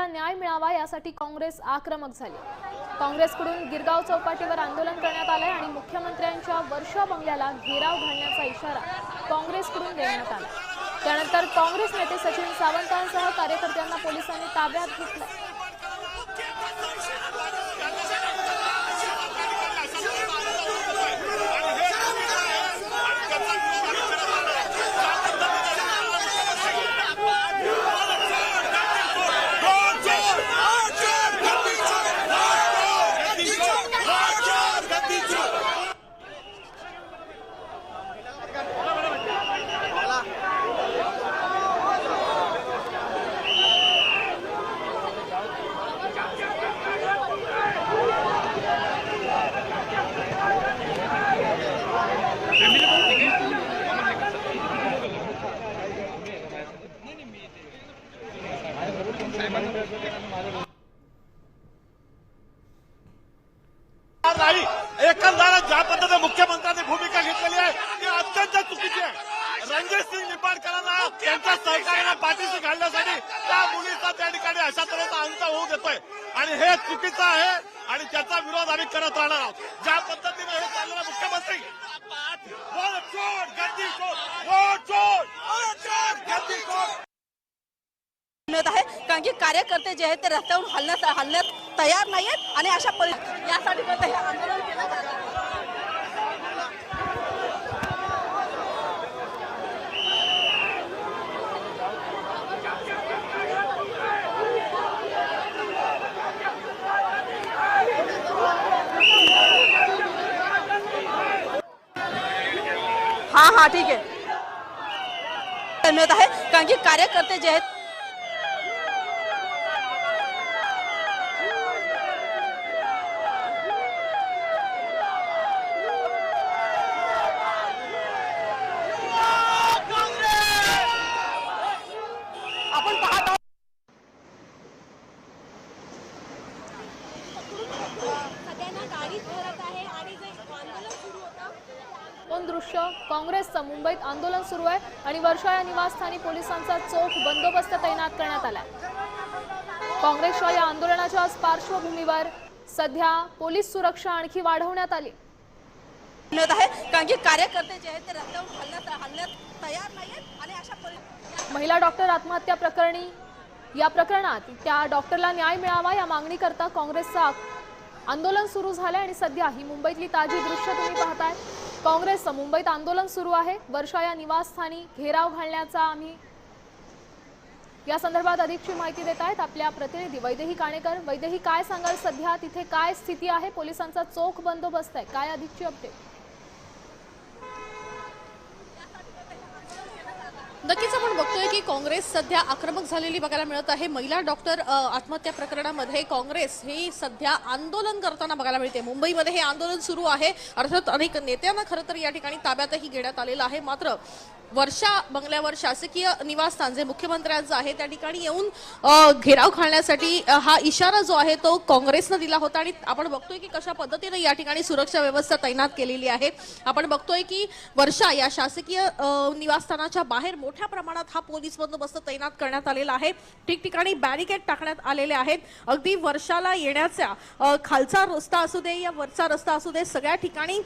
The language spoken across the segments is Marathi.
डॉक्टरला न्याय मिळावा यासाठी काँग्रेस आक्रमक झाली. काँग्रेसकडून गिरगाव चौपाटीवर आंदोलन करण्यात आलंय आणि मुख्यमंत्र्यांच्या वर्षा बंगल्याला घेराव घालण्याचा इशारा काँग्रेसकडून देण्यात आला. त्यानंतर काँग्रेस नेते सचिन सावंतांसह कार्यकर्त्यांना पोलिसांनी ताब्यात घेतलं नाही. एकंदरच ज्या पद्धतीने मुख्यमंत्र्यांनी भूमिका घेतलेली आहे ती अत्यंत चुकीची आहे. रणजित सिंग निंबाळकरांना त्यांच्या सहकार्याला पाठीशी घालण्यासाठी त्या मुलीचा त्या ठिकाणी अशा तऱ्हेचा अंत होऊ देतोय. आणि हे चुकीचं आहे आणि त्याचा विरोध आम्ही करत राहणार आहोत. ज्या पद्धतीने हे चाललेला मुख्यमंत्री कारण की कार्यकर्ते जे आहेत ते रस्त्यावरून हल्ल्यात हल्ल्यात तयार नाही आहेत आणि अशा परिस्थिती यासाठी पण हे आंदोलन केलं जात हा हा ठीक आहे. धन्यवाद आहे. कारण की कार्यकर्ते जे आहेत आपण पाहत आहोत. सगळ्यांना गाडीत भरत आहे आणि जे आंदोलन सुरू होतं दोन दृश्य? काँग्रेसचं मुंबईत आंदोलन सुरू आहे आणि वर्षा या निवासस्थानी पोलिसांचा चोख बंदोबस्त तैनात करण्यात आलाय. काँग्रेसच्या या आंदोलनाच्याच पार्श्वभूमीवर सध्या पोलीस सुरक्षा आणखी वाढवण्यात आली. आहे. कारण की कार्यकर्ते जे आहेत ते रस्त्यावरून हलण्यास हलण्यास तयार नाहीयेत आणि अशा परि महिला डॉक्टर आत्महत्या प्रकरणी या प्रकरणात त्या डॉक्टरला न्याय मिळावा या मागणीकरता काँग्रेसचं आंदोलन सुरू झालंय आणि सध्या ही मुंबईतली ताजी दृश्य तुम्ही पाहताय. काँग्रेसचं मुंबईत आंदोलन सुरू आहे. वर्षा या निवासस्थानी घेराव घालण्याचा आम्ही या संदर्भात अधिकची माहिती देत आहेत. आपल्या प्रतिनिधी वैदेही काणेकर. वैदेही काय सांगाल सध्या? तिथे काय स्थिती आहे? पोलिसांचा चोख बंदोबस्त आहे. काय अधिकची अपडेट नक्कीच आपण बघतोय की काँग्रेस सध्या आक्रमक झालेली बघायला मिळत आहे. महिला डॉक्टर आत्महत्या प्रकरणामध्ये काँग्रेस ही सध्या आंदोलन करताना बघायला मिळते. मुंबईमध्ये हे आंदोलन सुरू आहे. अर्थात अनेक नेत्यांना खरं तर या ठिकाणी ताब्यातही घेण्यात आलेलं आहे. मात्र वर्षा बंगल्यावर शासकीय निवासस्थान जे मुख्यमंत्र्यांचं आहे त्या ठिकाणी येऊन घेराव घालण्यासाठी हा इशारा जो आहे तो काँग्रेसनं दिला होता आणि आपण बघतोय की कशा पद्धतीने या ठिकाणी सुरक्षा व्यवस्था तैनात केलेली आहे आपण बघतोय की वर्षा या शासकीय निवासस्थानाच्या बाहेर मोठ्या प्रमाणात हा पोलीस बंदोबस्त तैनात करण्यात आलेला आहे. ठिकठिकाणी बॅरिकेड टाकण्यात आलेले आहेत. अगदी वर्षाला येण्याचा खालचा रस्ता असू दे या वरचा रस्ता असू दे सगळ्या ठिकाणी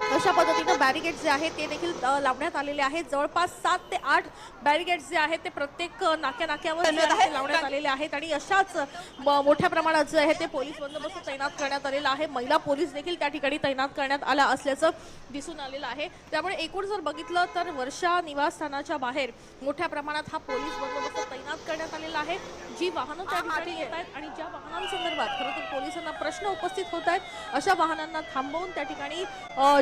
अशा पद्धतीनं बॅरिगेड जे आहेत ते देखील लावण्यात आलेले आहेत. जवळपास सात ते आठ बॅरिगेड जे आहेत ते प्रत्येक नाक्या नाक्यावर लावण्यात आलेले आहेत आणि अशाच मोठ्या प्रमाणात जे आहे ते पोलीस बंदोबस्त तैनात करण्यात आलेला आहे. महिला पोलीस देखील त्या ठिकाणी तैनात करण्यात आला असल्याचं दिसून आलेलं आहे. त्यामुळे एकूण जर बघितलं तर वर्षा निवासस्थानाच्या बाहेर मोठ्या प्रमाणात हा पोलीस बंदोबस्त तैनात करण्यात आलेला आहे. जी वाहनं त्या ठिकाणी येत आहेत आणि ज्या वाहनांसंदर्भात खरं तर पोलिसांना प्रश्न उपस्थित होत आहेत अशा वाहनांना थांबवून त्या ठिकाणी